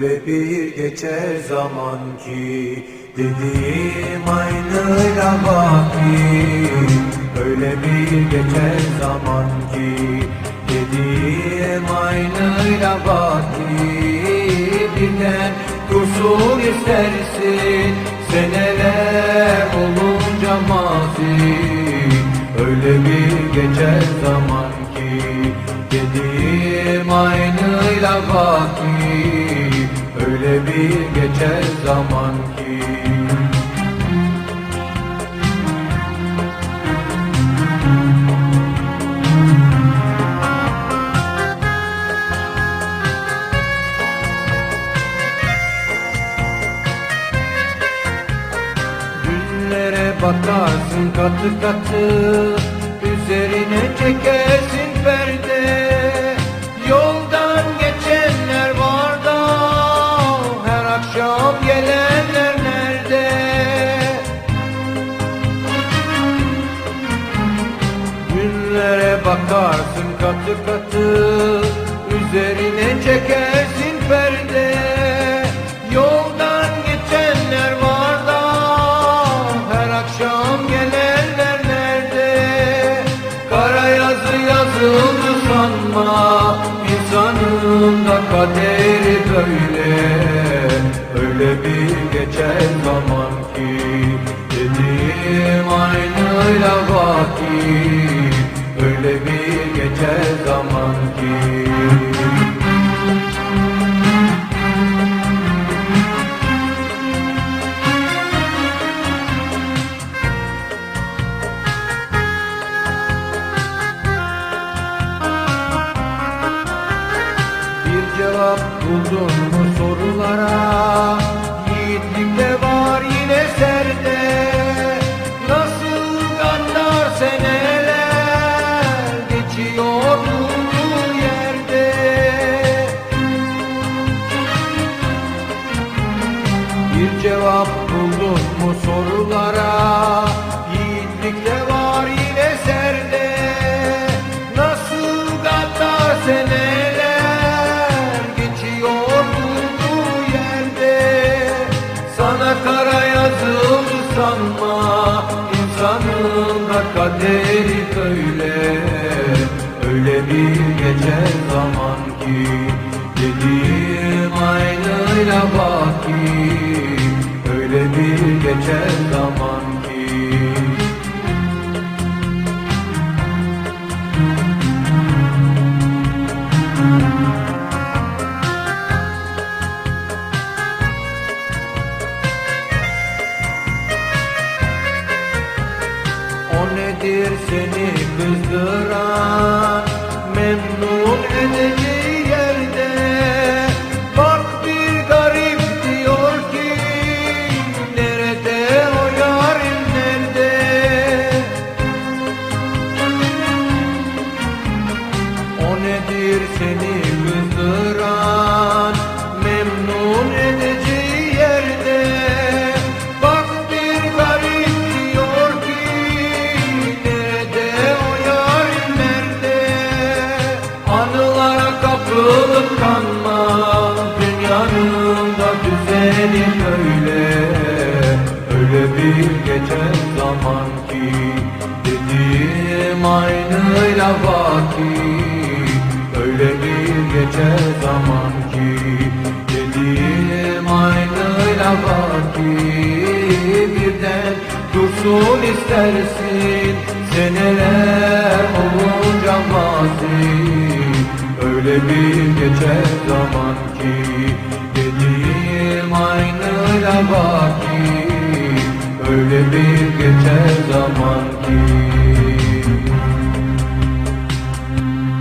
geçer zaman ki Dediğim aynıyla baki Öyle bir geçer zaman ki Dediğim aynıyla baki Birden dursun istersin Seneler olunca mazi. Öyle bir geçer zaman ki Dediğim aynıyla baki Öyle bir geçer zaman ki. Günlere bakarsın katı katı Üzerine çekersin Günlere bakarsın katı katı Üzerine çekersin perde. Yoldan geçenler var da Her akşam gelenler nerede? Kara yazı yazıldı sanma İnsanın da kaderi böyle. Öyle bir geçer zaman ki Dediğim aynıyla vaki. Öyle geçer zaman ki Bir cevap buldun mu sorulara? Yiğitlik de var yine serde Bir cevap buldun mu sorulara? Yiğitlik de var yine serde Nasıl gaddar seneler Geçiyor durduğu yerde? Sana kara yazıldı sanma İnsanın da kaderi böyle. Öyle bir geçer zaman ki Dediğim aynıyla baki nedir seni kızdıran? Memnun edici yerde Bak bir garip diyor ki Nerede o yarim nerede? O nedir seni kızdıran? Memnun edici düzeni böyle Öyle bir geçen zaman ki Dediğim aynıyla baki Öyle bir geçer zaman ki Dediğim aynıyla baki Birden dursun istersin Seneler olunca mazi Öyle bir geçer zaman ki